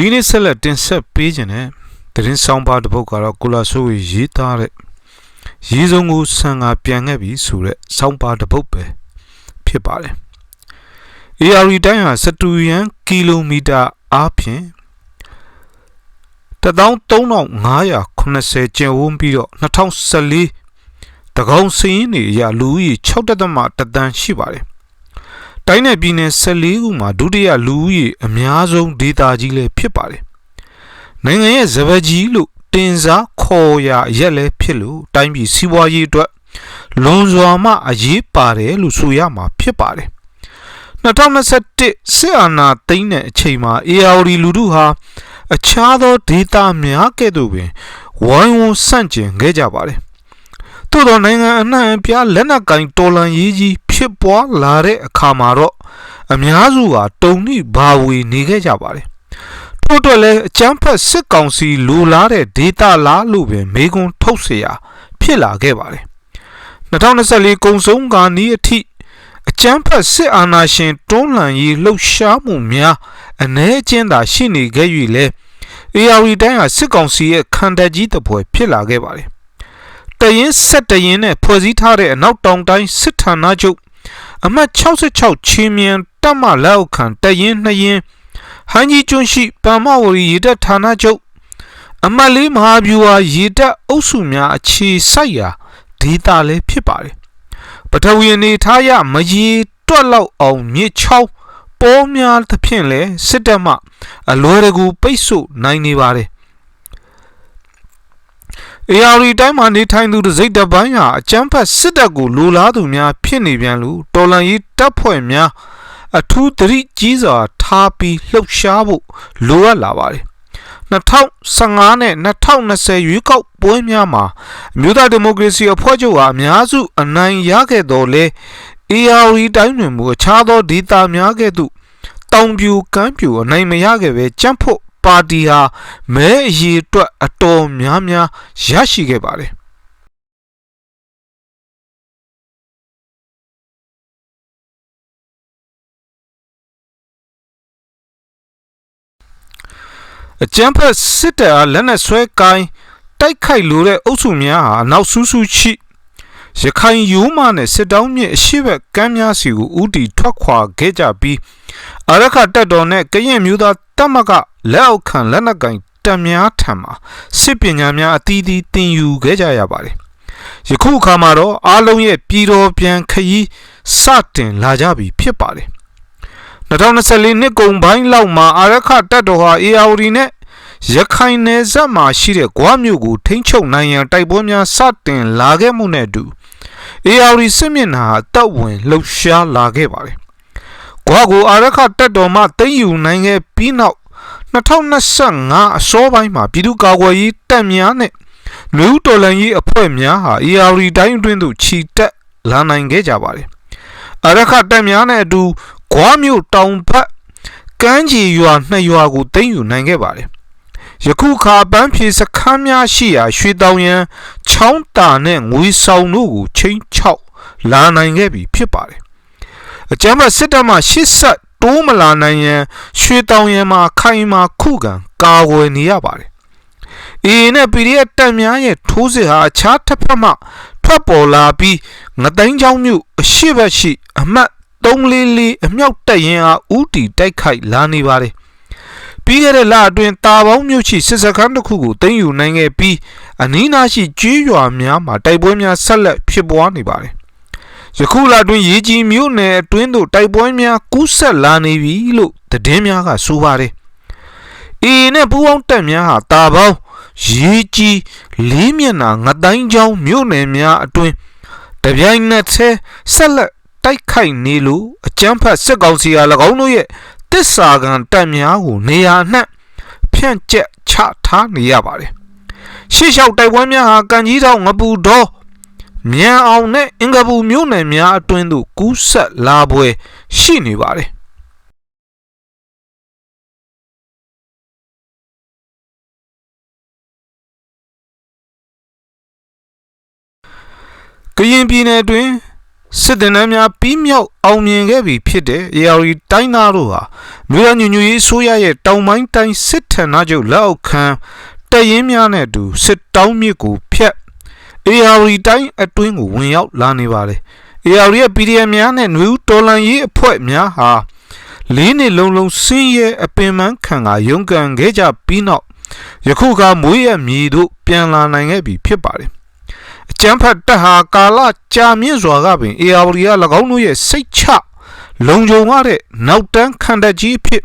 ဒီနေ့ဆက်လက်တင်ဆက်ပေးခြင်းနဲ့သတင်းဆောင်ပါတစ်ပုဒ်ကတော့ကိုလာဆိုးကိုရေးသားတဲ့ရေးဆုံးကိုဆန်ကပြန်ခဲ့ပြီဆိုတဲ့ဆောင်ပါတစ်ပုဒ်ပဲဖြစ်ပါတယ်။ AR တိုင်းဟာစတူရန်ကီလိုမီတာအားဖြင့်13580ကျယ်ဝန်းပြီးတော့2014တကောင်းစင်းနေအရလူဦးရေ6.1တန်းရှိပါတယ်။ တိုင်းနယ်ပြည်နယ်14ခုမှာဒုတိယလူဦးရေအများဆုံးဒေသကြီးလည်းဖြစ်ပါတယ်။နိုင်ငံရဲ့ဇပကြီးလို့တင်စားခေါ်ရရက်လည်းဖြစ်လို့တိုင်းပြည်စီးပွားရေးအတွက်လွန်စွာမှအရေးပါတယ်လို့ဆိုရမှာဖြစ်ပါတယ်။2021စစ်အာဏာသိမ်းတဲ့အချိန်မှာ ARD လူထုဟာအခြားသောဒေသများကဲ့သို့ပင်ဝိုင်းဝန်းဆန့်ကျင်ခဲ့ကြပါတယ်။ သို့သောနိုင်ငံအနှံ့အပြားလက်နက်ကင်တော်လှန်ရေးကြီးဖြစ်ပွားလာတဲ့အခါမှာတော့အများစုဟာတုံ့နှိဘာဝေနေခဲ့ကြပါတယ်။ထို့အတွက်လည်းအကျန်းဖက်စစ်ကောင်စီလိုလားတဲ့ဒေတာလားလို့ပင်မေကွန်းထုတ်เสียဖြစ်လာခဲ့ပါတယ်။2024ကုံဆုံးကနီးအထိအကျန်းဖက်စစ်အာဏာရှင်တွန်းလှန်ရေးလှုပ်ရှားမှုများအ ਨੇ အကျဉ်းသာရှိနေခဲ့၍လဲ AR တိုင်းဟာစစ်ကောင်စီရဲ့ခံတပ်ကြီးတစ်ပွဲဖြစ်လာခဲ့ပါတယ်။ တရင်ဆက်တရင်နဲ့ဖွဲ့စည်းထားတဲ့အနောက်တောင်တိုင်းစစ်ဌာနချုပ်အမှတ်66ချင်းမြန်တပ်မလက်အောက်ခံတရင်နှစ်ရင်ဟန်ကြီးကျွန်းရှိပမဝရီရေတပ်ဌာနချုပ်အမှတ်လေးမဟာဗျူဟာရေတပ်အုပ်စုများအခြေစိုက်ရာဒေသလည်းဖြစ်ပါတယ်။ပထဝီအနေထားရမရေတွက်လောက်အောင်မြစ်ချောင်းပေါ်များသဖြင့်လဲစစ်တပ်မှအလွယ်တကူပိတ်ဆို့နိုင်နေပါတယ်။ AR တိုင်းမှာနေထိုင်သူတစိမ့်တပိုင်းဟာအကျန်းဖတ်စစ်တပ်ကိုလိုလားသူများဖြစ်နေပြန်လို့တော်လန်ရေးတပ်ဖွဲ့များအထူးသတိကြီးစွာထားပြီးလှုပ်ရှားဖို့လိုအပ်လာပါတယ်2015နဲ့2020ရွေးကောက်ပွဲများမှာအမျိုးသားဒီမိုကရေစီအဖွဲ့ချုပ်ဟာအများစုအနိုင်ရခဲ့တော်လဲ AR တိုင်းတွင်မူအခြားသောဒေသများကဲ့သို့တောင်ပြူကမ်းပြူအနိုင်မရခဲ့ပဲကြမ်းဖို့ ပါတီဟာမဲအရေးအတွက်အတော်များများရရှိခဲ့ပါတယ်အကျန်းဖက်စစ်တပ်အားလက်နက်ဆွဲကိုင်းတိုက်ခိုက်လိုတဲ့အုပ်စုများဟာနောက်ဆူးဆူးရှိရခိုင်ယူမနဲ့စစ်တောင်းမြစ်အရှိဘက်ကမ်းများစီကိုဥတီထွက်ခွာခဲ့ကြပြီးအရခတက်တော်နဲ့ကရင်မျိုးသားတမက လက်အောက်ခံလက်နက်ကင်တပ်များထံမှာစစ်ပညာများအသီးသီးသင်ယူခဲ့ကြရပါတယ်။ယခုအခါမှာတော့အားလုံးရဲ့ပြည်တော်ပြန်ခရီးစတင်လာကြပြီဖြစ်ပါတယ်။2024နှစ်ကုန်ပိုင်းလောက်မှာအာရခတက်တော်ဟာ ARD နဲ့ရခိုင်နယ်စပ်မှာရှိတဲ့ဂွားမြို့ကိုထိန်းချုပ်နိုင်ရန်တိုက်ပွဲများစတင်လာခဲ့မှုနဲ့အတူ ARD စစ်မျက်နှာအသက်ဝင်လှုပ်ရှားလာခဲ့ပါတယ်။ဂွားကိုအာရခတက်တော်မှသိမ်းယူနိုင်ခဲ့ပြီးနောက် 2025အစောပိုင်းမှာပြည်သူ့ကာကွယ်ရေးတပ်များနဲ့လူဦးတော်လှန်ရေးအဖွဲ့များဟာ ARD တိုင်းအတွင်းသို့ခြိတက်လာနိုင်ခဲ့ကြပါတယ်။အာရခတပ်များနဲ့အတူဂွားမြို့တောင်ဘက်ကမ်းခြေရွာနှစ်ရွာကိုသိမ်းယူနိုင်ခဲ့ပါတယ်။ယခုခါပန်းဖြေစခန်းများရှိရာရွှေတောင်ရန်ချောင်းတာနဲ့ငွေဆောင်တို့ကိုချင်းချောက်လာနိုင်ခဲ့ပြီဖြစ်ပါတယ်။အကြမ်းဖက်စစ်တပ်မှရှစ်ဆက် တိုးမလာနိုင်ရန်ရွှေတောင်ရန်မှာခိုင်မာခုခံကာဝယ်နေရပါတယ်။ AA နဲ့ PDF တပ်များရဲ့ထိုးစစ်ဟာအခြားတစ်ဖက်မှထွက်ပေါ်လာပြီးငသိန်းချောင်းမြို့အရှိဘက်ရှိ အမှတ်344အမြောက်တပ်ရင်အားဥတီတိုက်ခိုက်လာနေပါတယ်။ပြီးခဲ့တဲ့လအတွင်းတာပေါင်းမြို့ရှိစစ်စခန်းတစ်ခုကိုသိမ်းယူနိုင်ခဲ့ပြီးအနီးနားရှိကျွေးရွာများမှာတိုက်ပွဲများဆက်လက်ဖြစ်ပွားနေပါတယ် ယခုလအတွင်းရေကြီးမြို့နယ်အတွင်းသို့တိုက်ပွဲများကူးဆက်လာနေပြီလို့သတင်းများကဆိုပါတယ်။အေနဲ့ပူးပေါင်းတပ်များဟာတာပေါင်းရေကြီးလေးမျက်နှာငတိုင်းချောင်းမြို့နယ်များအတွင်းတပြိုင်နက်တည်းဆက်လက်တိုက်ခိုက်နေလို့အကြမ်းဖက်စစ်ကောင်စီက၎င်းတို့ရဲ့တစ္ဆာခံတပ်များကိုနေရာနှံ့ဖြန့်ကျက်ချထားနေရပါတယ်။ရှေ့လျှောက်တိုက်ပွဲများဟာကန်ကြီးတောင်ငပူတော် မြန်အောင်နဲ့အင်္ဂပူမြို့နယ်များအတွင်းသို့ကူးဆက်လာပွဲရှိနေပါတယ်ကရင်ပြည်နယ်တွင်စစ်တပ်များပြီးမြောက်အောင်မြင်ခဲ့ပြီဖြစ်တဲ့ AR တိုင်းသားတို့ဟာမြို့ရညညရေးဆိုးရရဲ့တောင်ပိုင်းတိုင်းစစ်ဌာနချုပ်လက်အောက်ခံတရင်များနဲ့အတူစစ်တောင်းမြစ်ကိုဖျက် AR တိုင်းအတွင်းကိုဝင်ရောက်လာနေပါတယ်။ AR ရဲ့ PDM များနဲ့နှွေဦးတော်လန်ရေးအဖွဲ့များဟာလေးနှစ်လုံးလုံးစင်းရဲအပင်ပန်းခံကရုန်းကန်ခဲ့ကြပြီးနောက်ယခုကမွေးရမြေတို့ပြန်လာနိုင်ခဲ့ပြီဖြစ်ပါတယ်။အကျန်းဖတ်တက်ဟာကာလကြာမြင့်စွာကပင် AR က၎င်းတို့ရဲ့စိတ်ချလုံခြုံရတဲ့နောက်တန်းခံတက်ကြီးအဖြစ်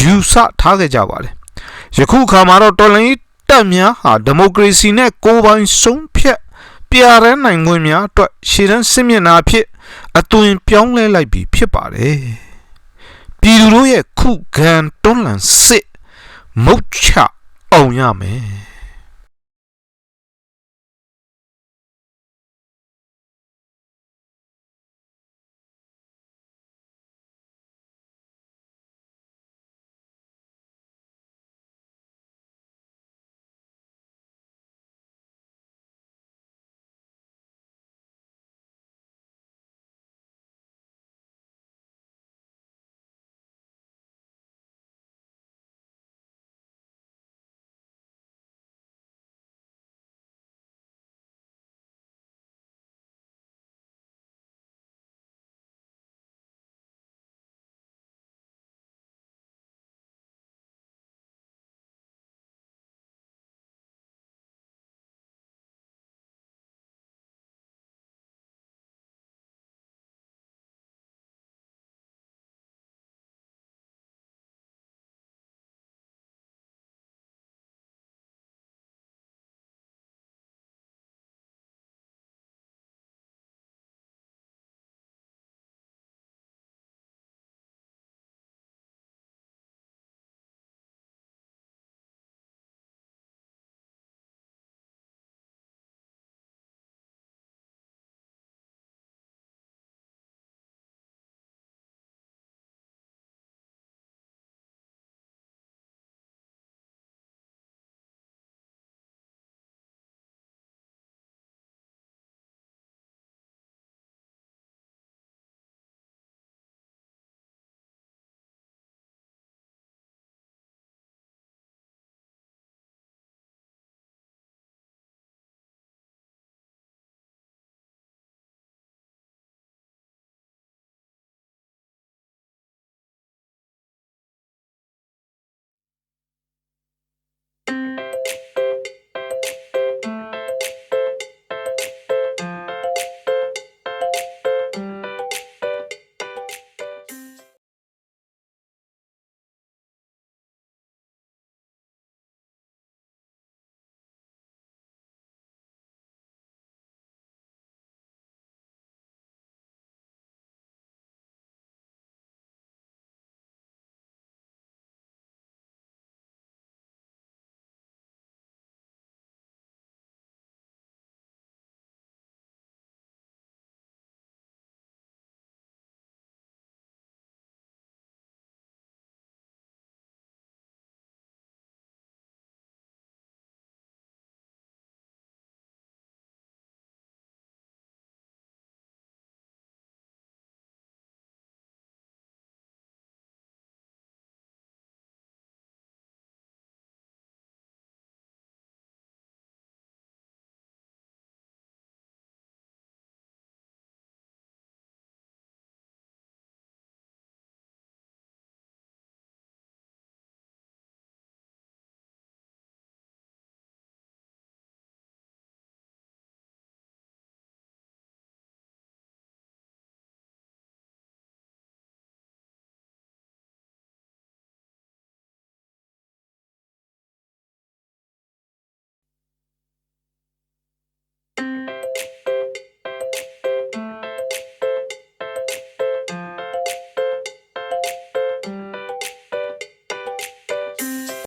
ယူဆထားခဲ့ကြပါတယ်။ယခုခါမှာတော့တော်လန်ရေးတပ်များဟာဒီမိုကရေစီနဲ့ကိုယ်ပိုင်ဆုံးဖြတ် ပြရန်နိုင်ခွင့်များအတွက်ရှေ့တန်းစစ်မျက်နှာအဖြစ်အသွင်ပြောင်းလဲလိုက်ပြီဖြစ်ပါတယ်။ပြည်သူတို့ရဲ့ခုခံတွန်းလှန်စစ်မုတ်ချအောင်ရမယ်